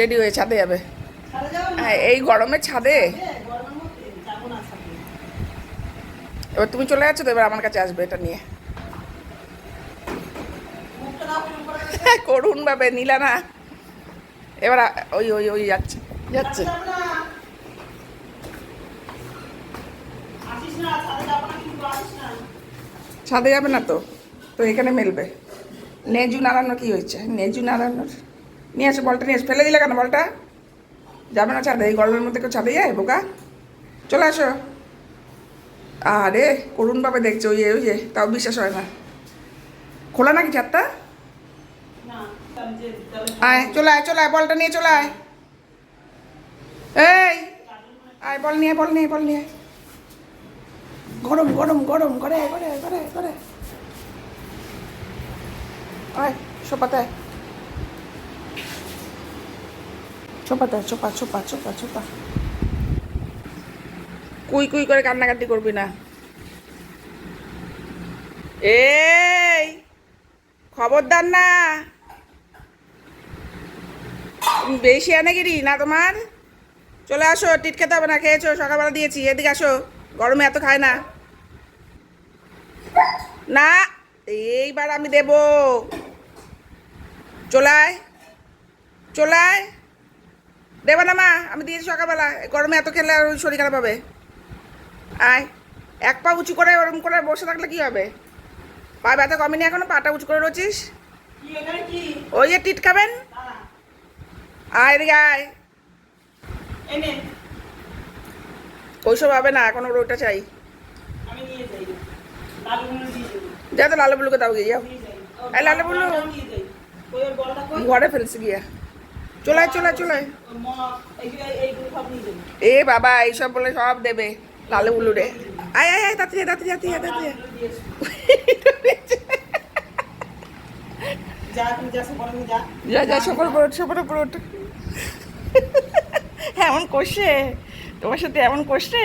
Ready হয়ে ছাদে যাবে। হ্যাঁ, এই গরমে ছাদে? হ্যাঁ, এবার তুমি চলে যাচ্ছ তো এবার আমার কাছে আসবে এটা নিয়ে। রেখে করুন ভাবে নিলা না। এবার ওই ওই ওই যাচ্ছে যাচ্ছে। ছাদে যাবে না তো তো এখানে মেলবে। নেজু নাড়ানো কি হয়েছে? নেজু নাড়ানোর নিয়ে আসো বলটা নিয়ে এসো। ফেলে দিলে কেন বলটা? যাবে না ছাদে এই গরমের মধ্যে কেউ ছাদে যায় বোকা? চলে আসো আরে করুণ ভাবে দেখছে ওই ওই যে তাও বিশ্বাস হয় না। খোলা নাকি ছাদটা? আয় চলে আয় চলে আয় বলটা নিয়ে চলে আয়। এই আয় বল নিয়ে বল নিয়ে বল নিয়ে। গরম গরম গরম করে করে করে করে আয় সোপাতে আয়। সোপাতে আয়, সোপা সোপা সোপা সোপা কুই কুই করে কান্নাকাটি করবি না। এই খবরদার না। তুমি বেশি আনেগিরি না তোমার? চলে আসো টিট খেতে হবে না খেয়েছো সকালবেলা দিয়েছি এদিকে আসো গরমে এত খায় না। না এইবার আমি দেব। চলায় চলায়। দেবে না মা আমি দিয়েছি সকালবেলা। গরমে এত খেলে আর শরীর খারাপ হবে। আয় এক পা উঁচু করে ওরম করে বসে থাকলে কি হবে? পা ব্যথা কমেনি এখনও? পাটা উঁচু করে রয়েছিস ওই যে টিট খাবেন? আয় রে আয়। ওইসব হবে না এখন ওর ওটা চাই যা তো লালু বুলুকে দাও গিয়ে যাও। নিয়ে যাই। ঘরে ফেলছি গিয়া। চলে চলে চলে এ বাবা এইসব বলে সব দেবে লালু বুলু রে আয় আয় আয় তাড়াতাড়ি আয়, তাড়াতাড়ি আয়। যা যা সে বলে যা। যা যা সকল সকল পরোট এমন কষে তোমার সাথে এমন কষে